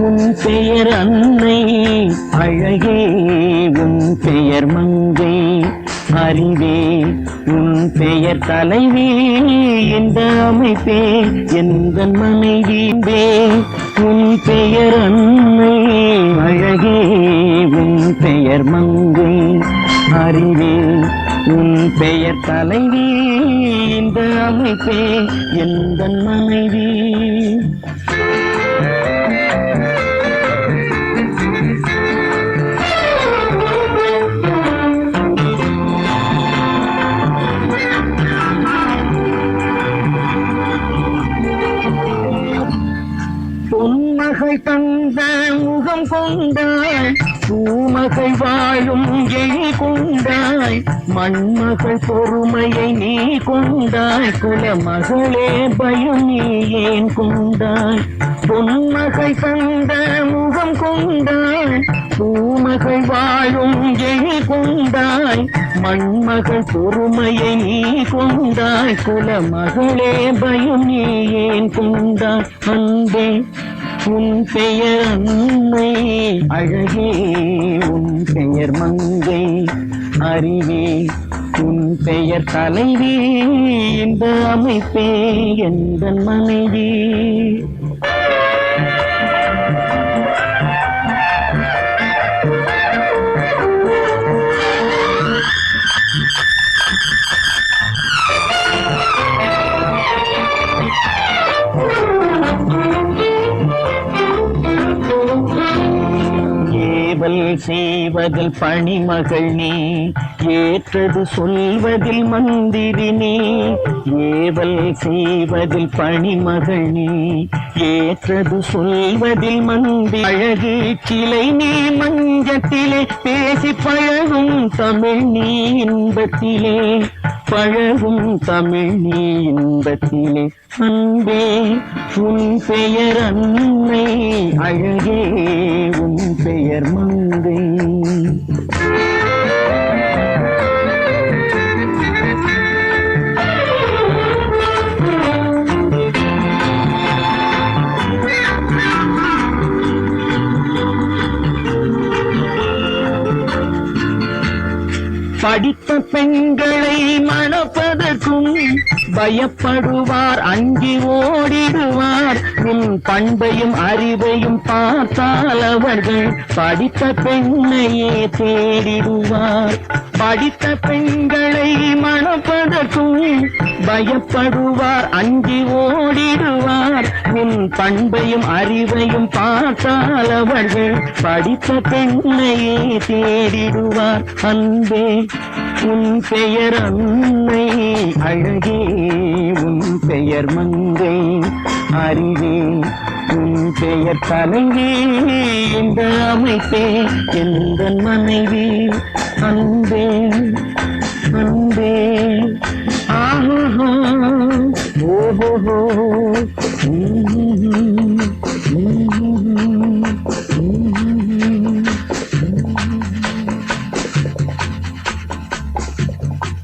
உன் பெயர் அன்னை அழகே. உன் பெயர் மங்கை அறிவே. உன் பெயர் தலைவே எந்த அமைப்பே? எந்த மனைவியே உன் பெயர் அன்னை அழகே. உன் பெயர் மங்கை அறிவே. உன் பெயர் தலைவி இந்த அமைப்பே? எந்த மனைவி? பொன்மகள் தந்த முகம் கொண்டாய் பூமகள் வாழும் எழி கொண்டாய் மண்மகள் பொறுமையை நீ கொண்டாய் குலமகளே பயம் நீ ஏன் கொண்டாய் பொன்மகை தந்த முகம் கொண்டாய் பூமகள் வாழும் எழி கொண்டாய் மண்மகள் பொறுமையை நீ கொண்டாய் குலமகளே பயம் நீ ஏன் கொண்டாய் அன்பே உன் பெயர் அன்னை அழகே உன் பெயர் மங்கை. அறிவே உன் பெயர் தலைவி இந்த அமைப்பே எந்த மனைவி. ஏவல் செய்வதில் பணிமகள் நீ ஏற்றது சொல்வதில் மந்திரி நீ ஏவல் செய்வதில் பணிமகள் நீ ஏற்றது சொல்வதில் மந்தி அழகு கிளை நீ மஞ்சத்திலே பேசி பழகும் தமிழ் நீ இன்பத்திலே. பழகும் தமிழ் நீ இன்பத்திலே. அன்பே உன் பெயர் அன்னை அழகே உன் பெயர் மங்கை. படித்த பெண்களை மணப்பதற்கும் பயப்படுவார் அஞ்சி ஓடிடுவார். உன் பண்பையும் அறிவையும் பார்த்தால் அவர்கள் படித்த பெண்ணையே தேடிடுவார். படித்த பெண்களை மணப்பதற்கும் பயப்படுவார் அஞ்சி ஓடிடுவார். உன் பண்பையும் அறிவையும் பார்த்தால் அவர்கள் படித்த பெண்ணையே தேடிடுவார். அன்பே உன் பெயர் அன்னை அழகே உன் பெயர் மங்கை அறிவே உன் பெயர் தலைவி இந்த அமைப்பே எந்த மனைவி அன்பே அன்பே ஆஹா ஓஹோ